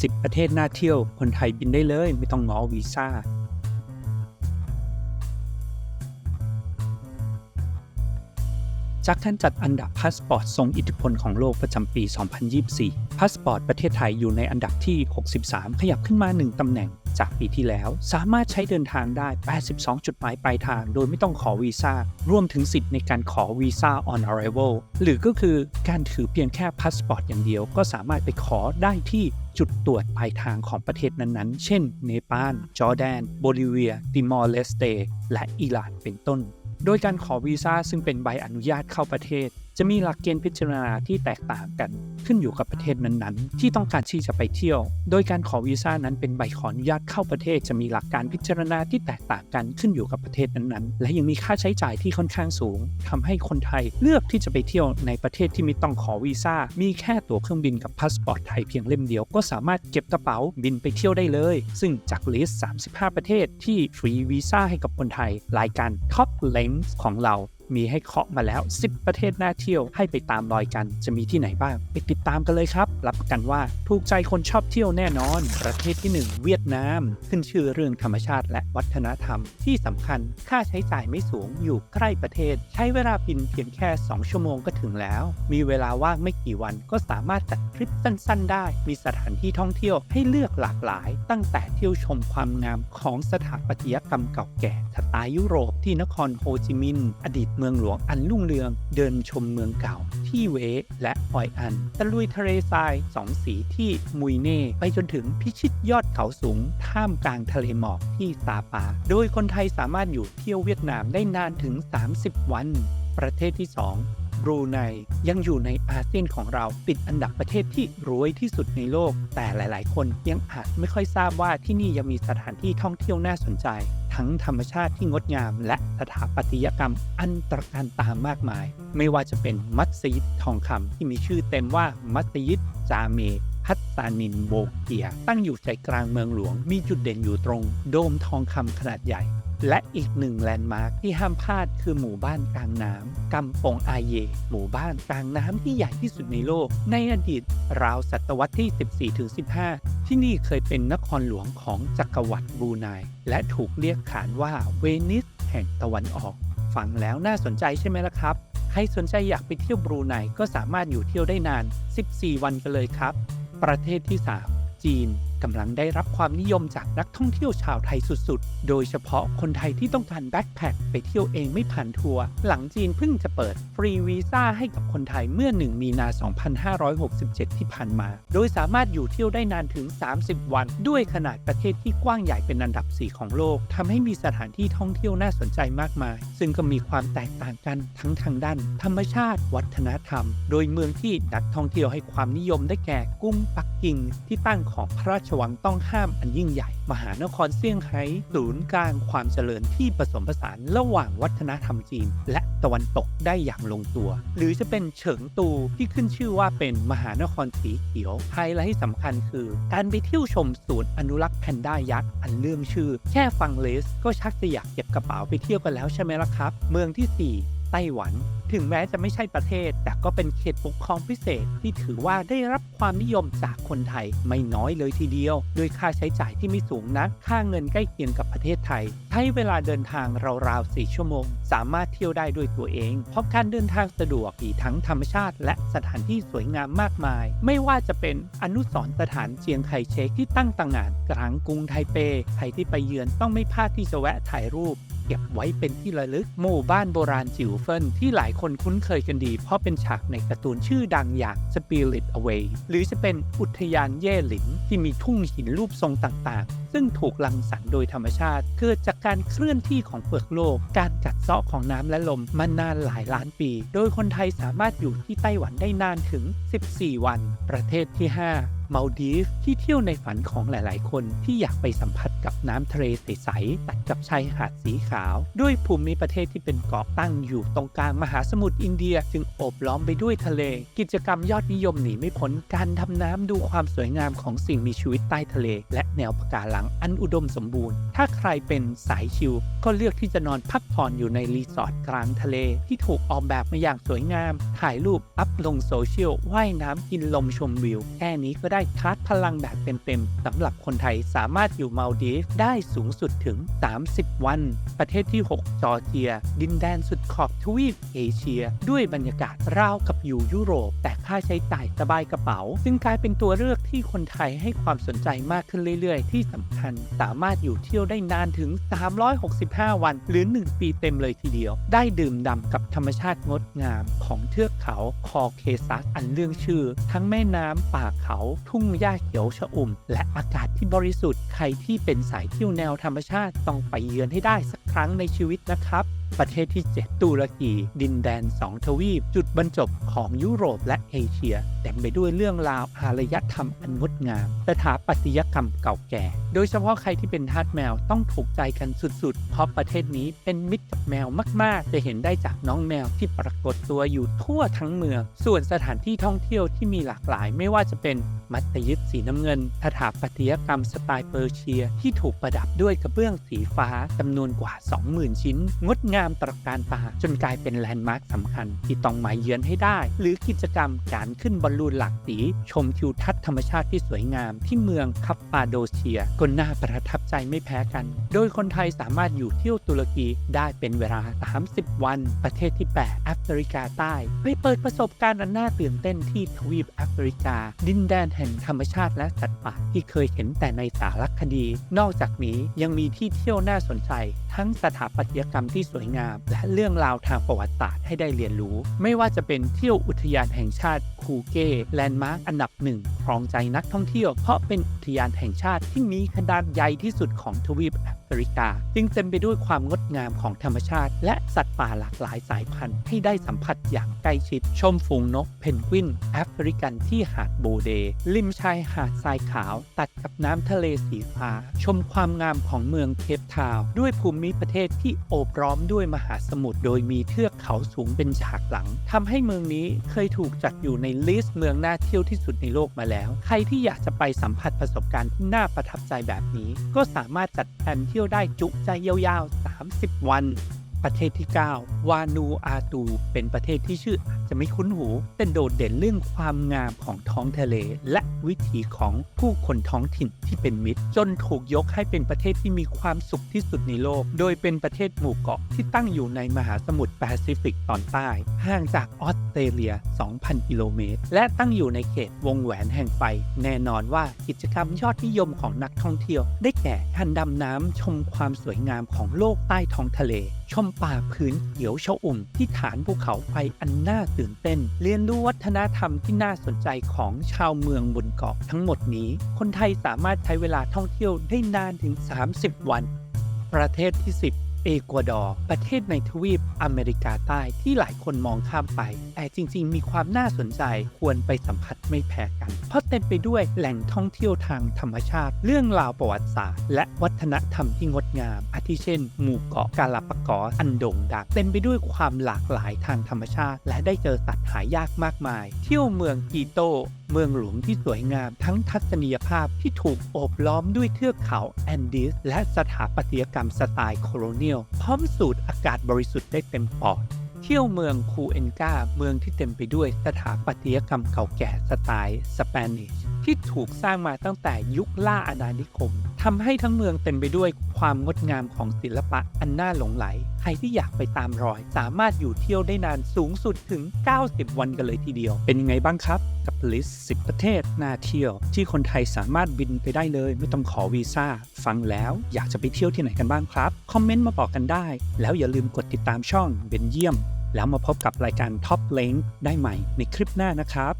10 ประเทศน่าเที่ยว คนไทยบินได้เลย ไม่ต้องงอวีซ่า จากการจัดอันดับพาสปอร์ตทรงอิทธิพลของโลกประจำปี 2024 พาสปอร์ตประเทศไทยอยู่ในอันดับที่ 63 ขยับขึ้นมา 1 ตำแหน่ง จากปีที่แล้ว สามารถใช้เดินทางได้ 82 จุดหมายปลายทาง โดยไม่ต้องขอวีซ่ารวมถึงสิทธิ์ในการขอวีซ่า on arrival หรือก็คือการถือเพียงแค่พาสปอร์ตอย่างเดียว ก็สามารถไปขอได้ที่จุดตรวจปลายทางของประเทศนั้นๆ เช่น เนปาล จอร์แดน โบลิเวีย ติมอร์เลสเต และอิหร่านเป็นต้น โดยการขอวีซ่าซึ่งเป็นใบอนุญาตเข้าประเทศ จะมีหลักเกณฑ์พิจารณาที่แตกต่างกันขึ้นอยู่กับประเทศนั้นๆ ที่ต้องการที่จะไปเที่ยว โดยการขอวีซ่านั้นเป็นใบขออนุญาตเข้าประเทศ จะมีหลักการพิจารณาที่แตกต่างกันขึ้นอยู่กับประเทศนั้นๆ และยังมีค่าใช้จ่ายที่ค่อนข้างสูงทำให้คนไทยเลือกที่จะไปเที่ยวในประเทศที่ไม่ต้องขอวีซ่า มีแค่ตั๋วเครื่องบินกับพาสปอร์ตไทยเพียงเล่มเดียวก็สามารถเก็บกระเป๋าบินไปเที่ยวได้เลย ซึ่งจากลิสต์35 ประเทศที่ฟรีวีซ่าให้กับคนไทยรายการ Top Lens ของเรา มีให้เคาะมาแล้ว 10 ประเทศน่าเที่ยวให้ไปตามรอยกัน จะมีที่ไหนบ้าง ไปติดตามกันเลยครับ รับประกันว่าถูกใจคนชอบเที่ยวแน่นอน ประเทศที่ 1 เวียดนาม ขึ้นชื่อเรื่องธรรมชาติและวัฒนธรรม ที่สำคัญค่าใช้จ่ายไม่สูงอยู่ใกล้ประเทศ ใช้เวลาบินเพียงแค่ 2 ชั่วโมงก็ถึงแล้ว มีเวลาว่างไม่กี่วันก็สามารถจัดทริปสั้น ๆ ได้ มีสถานที่ท่องเที่ยวให้เลือกหลากหลาย ตั้งแต่เที่ยวชมความงามของสถาปัตยกรรมเก่าแก่สไตล์ยุโรปที่นครโฮจิมินห์อดีตเมืองหลวงอันรุ่งเรือง เดินชมเมืองเก่า ที่เวและฮอยอัน ตะลุยทะเลทรายสองสีที่มุยเน่ไปจนถึงพิชิตยอดเขาสูง ท่ามกลางทะเลหมอกที่ซาปา โดยคนไทยสามารถอยู่เที่ยวเวียดนามได้นานถึง 30 วัน ประเทศที่ 2บรูไนยังอยู่ในอาเซียนของเราติดอันดับประเทศที่รวยที่สุดในโลก แต่หลาย ๆ คนยังอาจไม่ค่อยทราบว่าที่นี่ยังมีสถานที่ท่องเที่ยวน่าสนใจ ทั้งธรรมชาติที่งดงาม และสถาปัตยกรรมอันตรการตามากมาย ไม่ว่าจะเป็นมัสยิดทองคำที่มีชื่อเต็มว่ามัสยิดจาเมฮัตตานินโบเกีย ตั้งอยู่ใจกลางเมืองหลวง มีจุดเด่นอยู่ตรง โดมทองคำขนาดใหญ่ และอีกหนึ่งแลนด์มาร์คที่ห้ามพลาดคือหมู่บ้านกลางน้ำกำปงอาเย หมู่บ้านกลางน้ำที่ใหญ่ที่สุดในโลก ในอดีตราวศตวรรษที่ 14-15 ที่นี่เคยเป็นนครหลวงของจักรวรรดิบรูไนและถูกเรียกขานว่าเวนิสแห่งตะวันออก ฟังแล้วน่าสนใจใช่ไหมล่ะครับ ใครสนใจอยากไปเที่ยวบรูไนก็สามารถอยู่เที่ยวได้นาน 14 วันกันเลยครับ ประเทศที่ 3 จีน กำลังได้รับความนิยมจากนักท่องเที่ยวชาวไทยสุดๆ โดยเฉพาะคนไทยที่ต้องการแบ็คแพคไปเที่ยวเองไม่ผ่านทัวร์ หลังจีนเพิ่งจะเปิดฟรีวีซ่าให้กับคนไทยเมื่อ 1 มีนา 2567 ที่ผ่านมา โดยสามารถอยู่เที่ยวได้นานถึง 30 วัน ด้วยขนาดประเทศที่กว้างใหญ่เป็นอันดับ 4 ของโลกทำให้มีสถานที่ท่องเที่ยวน่าสนใจมากมาย ซึ่งก็มีความแตกต่างกันทั้งทางด้าน ธรรมชาติ วัฒนธรรม โดยเมืองที่นักท่องเที่ยวให้ความนิยมได้แก่กรุงปักกิ่งที่ตั้งของพระราชชวังต้องห้ามอันยิ่งใหญ่ มหานครเซี่ยงไฮ้ศูนย์กลางความเจริญที่ผสมผสานระหว่างวัฒนธรรมจีน และตะวันตกได้อย่างลงตัว หรือจะเป็นเฉิงตูที่ขึ้นชื่อว่าเป็นมหานครสีเขียวไฮไลท์สำคัญคือ การไปเที่ยวชมศูนย์อนุรักษ์แพนด้ายักษ์อันเรื่องชื่อ แค่ฟังเลสก็ชักจะอยากเก็บกระเป๋าไปเที่ยวกันแล้วใช่ไหมล่ะครับ เมืองที่ 4 ต้หวัน ถึงแม้จะไม่ใช่ประเทศ แต่ก็เป็นเขตปกครองพิเศษที่ถือว่าได้รับความนิยมจากคนไทยไม่น้อยเลยทีเดียว โดยค่าใช้จ่ายที่ไม่สูงนัก ค่าเงินใกล้เคียงกับประเทศไทย ใช้เวลาเดินทางราวๆ4ชั่วโมง สามารถเที่ยวได้ด้วยตัวเองเพราะการเดินทางสะดวกมีทั้งธรรมชาติ และสถานที่สวยงามมากมาย ไม่ว่าจะเป็นอนุสรณ์สถานเจียงไคเชกที่ตั้งต่างงานกลางกรุงไทเป ใครที่ไปเยือนต้องไม่พลาดที่จะแวะถ่ายรูป เก็บไว้เป็นที่ระลึกหมู่บ้านโบราณจิ๋วเฟินที่หลายคนคุ้นเคยกันดี เพราะเป็นฉากในการ์ตูนชื่อดังอย่าง Spirit Away หรือจะเป็นอุทยานเย่หลินที่มีทุ่งหินรูปทรงต่างๆ ซึ่งถูกรังสรรค์โดยธรรมชาติ เกิดจากการเคลื่อนที่ของเปลือกโลก การกัดเซาะของน้ำและลมมานานหลายล้านปี โดยคนไทยสามารถอยู่ที่ไต้หวันได้นานถึง 14 วัน ประเทศที่ 5 มาดีฟที่เที่ยวในฝันของหลายๆ คนที่อยากไปสัมผัสกับน้ำทะเลใสๆตัดกับชายหาดสีขาว ด้วยภูมิประเทศที่เป็นเกาะตั้งอยู่ตรงกลางมหาสมุทรอินเดีย จึงโอบล้อมไปด้วยทะเล กิจกรรมยอดนิยมหนีไม่พ้นการดำน้ำดูความสวยงามของสิ่งมีชีวิตใต้ทะเล และแนวปะการังอันอุดมสมบูรณ์ ถ้าใครเป็นสายชิลก็เลือกที่จะนอนพักผ่อนอยู่ในรีสอร์ทกลางทะเล ที่ถูกออกแบบมาอย่างสวยงาม ถ่ายรูปอัพลงโซเชียลว่ายน้ำกินลมชมวิวแค่นี้ก็ได้ได้ชาร์จพลังแบบเต็มๆสำหรับคนไทยสามารถอยู่มาลดีฟได้สูงสุดถึง 30 วัน ประเทศที่ 6 จอร์เจีย ดินแดนสุดขอบทวีปเอเชีย ด้วยบรรยากาศราวกับอยู่ยุโรป แต่ค่าใช้จ่ายสบายกระเป๋า ซึ่งกลายเป็นตัวเลือกที่คนไทยให้ความสนใจมากขึ้นเรื่อยๆ ที่สำคัญสามารถอยู่เที่ยวได้นานถึง 365 วัน หรือ 1 ปีเต็มเลยทีเดียว ได้ดื่มด่ำกับธรรมชาติงดงามของเทือกเขาคอเคซัสอันเรื่องชื่อ ทั้งแม่น้ำป่าเขาทุ่งหญ้าเขียวชอุ่ม และอากาศที่บริสุทธิ์ใครที่เป็นสายเที่ยวแนวธรรมชาติต้องไปเยือนให้ได้สักครั้งในชีวิตนะครับประเทศที่ 7 ตุรกี ดินแดน 2 ทวีป จุดบรรจบของยุโรปและเอเชีย เต็มไปด้วยเรื่องราวอารยธรรมอันงดงามสถาปัตยกรรมเก่าแก่ โดยเฉพาะใครที่เป็นทาสแมวต้องถูกใจกันสุดๆ เพราะประเทศนี้เป็นมิตรกับแมวมากๆ จะเห็นได้จากน้องแมวที่ปรากฏตัวอยู่ทั่วทั้งเมือง ส่วนสถานที่ท่องเที่ยวที่มีหลากหลายไม่ว่าจะเป็นมัสยิดสีน้ำเงินสถาปัตยกรรมสไตล์เปอร์เชีย ที่ถูกประดับด้วยกระเบื้องสีฟ้าจำนวนกว่า 20,000 ชิ้น งดงามงามตระการตาจนกลายเป็นแลนด์มาร์คสำคัญ ที่ต้องมาเยือนให้ได้ หรือกิจกรรมการขึ้นบอลลูนหลากสีชมทิวทัศน์ธรรมชาติที่สวยงามที่เมืองคัปปาโดเชียก็น่าประทับใจไม่แพ้กัน โดยคนไทยสามารถอยู่เที่ยวตุรกีได้เป็นเวลา 30 วัน ประเทศที่ 8 แอฟริกาใต้ไปเปิดประสบการณ์อันน่าตื่นเต้นที่ทวีปแอฟริกา ดินแดนแห่งธรรมชาติและสัตว์ป่าที่เคยเห็นแต่ในสารคดี นอกจากนี้ยังมีที่เที่ยวน่าสนใจ ทั้งสถาปัตยกรรมที่สวยงาม และเรื่องราวทางประวัติศาสตร์ให้ได้เรียนรู้ ไม่ว่าจะเป็นเที่ยวอุทยานแห่งชาติคูเก้แลนด์มาร์คอันดับหนึ่ง ครองใจนักท่องเที่ยว เพราะเป็นอุทยานแห่งชาติที่มีขนาดใหญ่ที่สุดของทวีปแอฟริกา จึงเต็มไปด้วยความงดงามของธรรมชาติ และสัตว์ป่าหลากหลายสายพันธุ์ให้ได้สัมผัสอย่างใกล้ชิด ชมฝูงนกเพนกวินแอฟริกันที่หาดโบเดริมชายหาดทรายขาว ตัดกับน้ำทะเลสีฟ้า ชมความงามของเมืองเคปทาวด้วยภูมิประเทศที่โอบล้อมด้วยมหาสมุทรโดยมีเทือกเขาสูงเป็นฉากหลังทำให้เมืองนี้เคยถูกจัดอยู่ในลิสต์เมืองน่าเที่ยวที่สุดในโลกมาแล้วใครที่อยากจะไปสัมผัสประสบการณ์ที่น่าประทับใจแบบนี้ ก็สามารถจัดแผนเที่ยวได้จุใจยาวๆ 30 วัน ประเทศที่ 9 วานูอาตู เป็นประเทศที่ชื่อจะไม่คุ้นหู แต่โดดเด่นเรื่องความงามของท้องทะเล และวิถีของผู้คนท้องถิ่นที่เป็นมิตร จนถูกยกให้เป็นประเทศที่มีความสุขที่สุดในโลก โดยเป็นประเทศหมู่เกาะที่ตั้งอยู่ในมหาสมุทรแปซิฟิกตอนใต้ ห่างจากออสเตรเลีย 2,000 กิโลเมตร และตั้งอยู่ในเขตวงแหวนแห่งไฟ แน่นอนว่ากิจกรรมยอดนิยมของนักท่องเที่ยว ได้แก่การดำน้ำชมความสวยงามของโลกใต้ท้องทะเล ชมป่าพื้นเขียวชอุ่มที่ฐานภูเขาไฟอันน่าตื่นเต้น เรียนรู้วัฒนธรรมที่น่าสนใจของชาวเมืองบนเกาะทั้งหมดนี้ คนไทยสามารถใช้เวลาท่องเที่ยวได้นานถึง 30 วัน ประเทศที่ 10 เอกวาดอร์ ประเทศในทวีปอเมริกาใต้ที่หลายคนมองข้ามไป แต่จริง ๆ มีความน่าสนใจควรไปสัมผัสไม่แพ้กัน เพราะเต็มไปด้วยแหล่งท่องเที่ยวทางธรรมชาติ เรื่องราวประวัติศาสตร์ และวัฒนธรรมที่งดงาม อาทิเช่น หมู่เกาะกาลาปากอสอันโด่งดังเต็มไปด้วยความหลากหลายทางธรรมชาติ และได้เจอสัตว์หายากมากมาย เที่ยวเมืองกีโตเมืองหลวงที่สวยงามทั้งทัศนียภาพที่ถูกโอบล้อมด้วยเทือกเขาแอนดีสและสถาปัตยกรรมสไตล์โคโลเนียลพร้อมสูดอากาศบริสุทธิ์ได้เต็มปอดเที่ยวเมืองคูเอนกาเมืองที่เต็มไปด้วยสถาปัตยกรรมเก่าแก่สไตล์สเปนิชที่ถูกสร้างมาตั้งแต่ยุคล่าอาณานิคม ทำให้ทั้งเมืองเต็มไปด้วยความงดงามของศิลปะอันน่าหลงไหล ใครที่อยากไปตามรอย สามารถอยู่เที่ยวได้นานสูงสุดถึง 90 วันกันเลยทีเดียว เป็นยังไงบ้างครับ กับลิสต์10 ประเทศน่าเที่ยว ที่คนไทยสามารถบินไปได้เลย ไม่ต้องขอวีซ่า ฟังแล้วอยากจะไปเที่ยวที่ไหนกันบ้างครับ คอมเมนต์มาบอกกันได้ แล้วอย่าลืมกดติดตามช่องเบนเยี่ยม แล้วมาพบกับรายการ Top l i n k ได้ใหม่ในคลิปหน้านะครับ